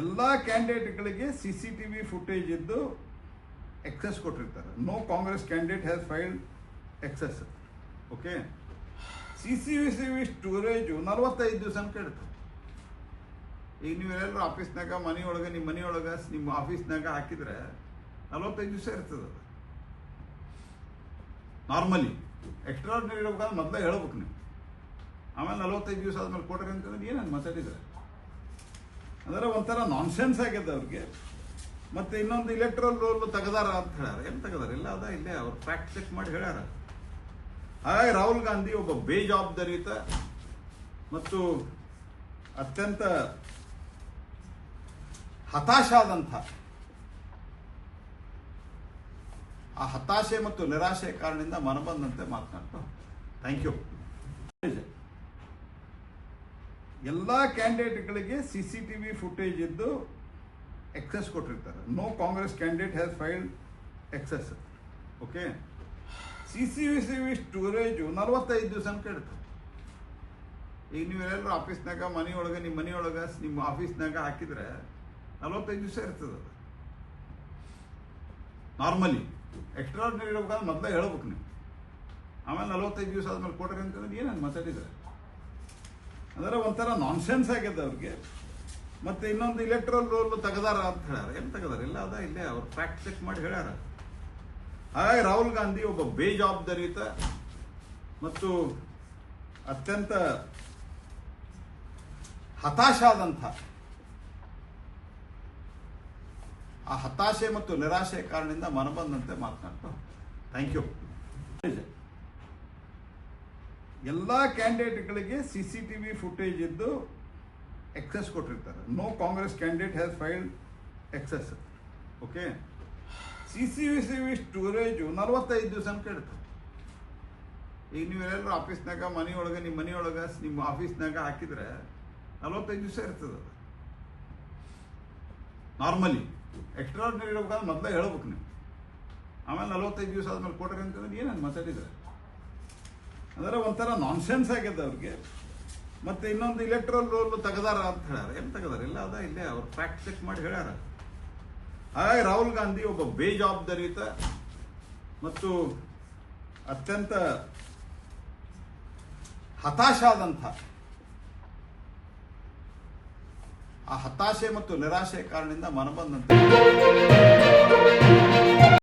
ಎಲ್ಲ ಕ್ಯಾಂಡಿಡೇಟ್ಗಳಿಗೆ C C T V footage ಇದ್ದು access ಕೊಟ್ಟಿರ್ತಾರೆ. No Congress candidate has failed access okay C C V C V storage ನಲವತ್ತೈದು ದಿವಸ ಅಂತ ಇರ್ತದೆ ಈಗ ನೀವೆಲ್ಲರೂ ಆಫೀಸ್ನಾಗ ಮನೆಯೊಳಗೆ, ನಿಮ್ಮ ಮನೆಯೊಳಗೆ, ನಿಮ್ಮ ಆಫೀಸ್ನಾಗ ಹಾಕಿದ್ರೆ ನಲವತ್ತೈದು ದಿವಸ ಇರ್ತದೆ ಅದು. ನಾರ್ಮಲಿ ಎಕ್ಸ್ಟ್ರಾರ್ಡಿನರಿ ಇರ್ಬೇಕಾದ್ರೆ ಮೊದಲೇ ಹೇಳ್ಬೇಕು ನೀವು. ಆಮೇಲೆ ನಲವತ್ತೈದು ದಿವಸ ಆದ್ಮೇಲೆ ಕೊಡ್ರಿ ಅಂತಂದ್ರೆ ಏನೇನು ಮಾತಾಡಿದ್ರೆ ಅಂದ್ರೆ ಒಂಥರ ನಾನ್ಸೆನ್ಸ್ ಆಗಿದೆ ಅವ್ರಿಗೆ. ಮತ್ತೆ ಇನ್ನೊಂದು ಇಲೆಕ್ಟ್ರಲ್ ರೋಲ್ ತೆಗದಾರ ಅಂತ ಹೇಳ್ಯಾರ. ಏನು ತೆಗದಾರ? ಇಲ್ಲ, ಅದ ಇಲ್ಲೇ ಅವ್ರು ಫ್ಯಾಕ್ಟ್ ಮಾಡಿ ಹೇಳ್ಯಾರ. ಹಾಗಾಗಿ ರಾಹುಲ್ ಗಾಂಧಿ ಒಬ್ಬ ಬೇಜವಾಬ್ದಾರಿಯುತ ಮತ್ತು ಅತ್ಯಂತ ಹತಾಶಾದಂಥ, ಆ ಹತಾಶೆ ಮತ್ತು ನಿರಾಶೆ ಕಾರಣದಿಂದ ಮನಬಂದಂತೆ ಮಾತನಾಡ್ತಾ ಥ್ಯಾಂಕ್ ಯು ಎಲ್ಲ ಕ್ಯಾಂಡಿಡೇಟ್ಗಳಿಗೆ C C T V footage ಇದ್ದು ಎಕ್ಸೆಸ್ ಕೊಟ್ಟಿರ್ತಾರೆ. No Congress candidate has failed access okay C C V C V storage ನಲವತ್ತೈದು ದಿವಸ ಅಂತ ಇರ್ತದೆ ಈಗ ನೀವೆಲ್ಲರೂ ಆಫೀಸ್ನಾಗ ಮನೆಯೊಳಗೆ, ನಿಮ್ಮ ಮನೆಯೊಳಗೆ, ನಿಮ್ಮ ಆಫೀಸ್ನಾಗ ಹಾಕಿದ್ರೆ ನಲವತ್ತೈದು ದಿವಸ ಇರ್ತದೆ ಅದು. ನಾರ್ಮಲಿ ಎಕ್ಸ್ಟ್ರಾರ್ಡಿನರಿ ಇರ್ಬೇಕಾದ್ರೆ ಮೊದಲೇ ಹೇಳ್ಬೇಕು ನೀವು. ಆಮೇಲೆ ನಲವತ್ತೈದು ದಿವಸ ಆದ್ಮೇಲೆ ಕೊಡ್ರಿ ಅಂತಂದ್ರೆ ಏನೇನು ಮಾತಾಡಿದ್ರೆ? ಅಂದ್ರೆ ಒಂಥರ ನಾನ್ಸೆನ್ಸ್ ಆಗಿದೆ ಅವ್ರಿಗೆ. ಮತ್ತೆ ಇನ್ನೊಂದು ಇಲೆಕ್ಟ್ರಲ್ ರೋಲ್ ತೆಗದಾರ ಅಂತ ಹೇಳ್ಯಾರ. ಏನು ತೆಗದಾರ? ಇಲ್ಲ, ಅದ ಇಲ್ಲೇ ಅವ್ರು ಫ್ಯಾಕ್ಟ್ ಚೆಕ್ ಮಾಡಿ ಹೇಳ್ಯಾರ. ಹಾಗಾಗಿ ರಾಹುಲ್ ಗಾಂಧಿ ಒಬ್ಬ ಬೇಜವಾಬ್ದಾರಿಯುತ ಮತ್ತು ಅತ್ಯಂತ ಹತಾಶಾದಂಥ, ಆ ಹತಾಶೆ ಮತ್ತು ನಿರಾಶೆ ಕಾರಣದಿಂದ ಮನಬಂದಂತೆ ಮಾತನಾಡ್ತಾ ಥ್ಯಾಂಕ್ ಯು ಎಲ್ಲ ಕ್ಯಾಂಡಿಡೇಟ್ಗಳಿಗೆ C C T V footage ಇದ್ದು ಎಕ್ಸೆಸ್ ಕೊಟ್ಟಿರ್ತಾರೆ. No Congress candidate has failed access okay C C V C V storage ನಲವತ್ತೈದು ಅಂತ ಇರ್ತದೆ ಈಗ ನೀವೆಲ್ಲರೂ ಆಫೀಸ್ನಾಗ ಮನೆಯೊಳಗೆ, ನಿಮ್ಮ ಮನೆಯೊಳಗೆ, ನಿಮ್ಮ ಆಫೀಸ್ನಾಗ ಹಾಕಿದ್ರೆ ನಲವತ್ತೈದು ದಿವಸ ಇರ್ತದೆ ಅದು. ನಾರ್ಮಲಿ ಎಕ್ಸ್ಟ್ರಾರ್ಡಿನರಿ ಇರ್ಬೇಕಾದ್ರೆ ಮೊದಲೇ ಹೇಳ್ಬೇಕು ನೀವು. ಆಮೇಲೆ ನಲವತ್ತೈದು ದಿವಸ ಆದ್ಮೇಲೆ ಕೊಡ್ರಿ ಅಂತಂದ್ರೆ ಏನೇನು ಮಾತಾಡಿದ್ರೆ ಅಂದ್ರೆ ಒಂಥರ ನಾನ್ಸೆನ್ಸ್ ಆಗಿದೆ ಅವ್ರಿಗೆ. ಮತ್ತೆ ಇನ್ನೊಂದು ಇಲೆಕ್ಟ್ರಲ್ ರೋಲ್ ತೆಗದಾರ ಅಂತ ಹೇಳ್ಯಾರ. ಏನು ತೆಗದಾರ? ಇಲ್ಲ, ಅದ ಇಲ್ಲೇ ಅವ್ರು ಫ್ಯಾಕ್ಟ್ ಚೆಕ್ ಮಾಡಿ ಹೇಳ್ಯಾರ. ಹಾಗಾಗಿ ರಾಹುಲ್ ಗಾಂಧಿ ಒಬ್ಬ ಬೇಜವಾಬ್ದಾರಿಯುತ ಮತ್ತು ಅತ್ಯಂತ ಹತಾಶಾದಂಥ, ಆ ಹತಾಶೆ ಮತ್ತು ನಿರಾಶೆ ಕಾರಣದಿಂದ ಮನಬಂದಂತೆ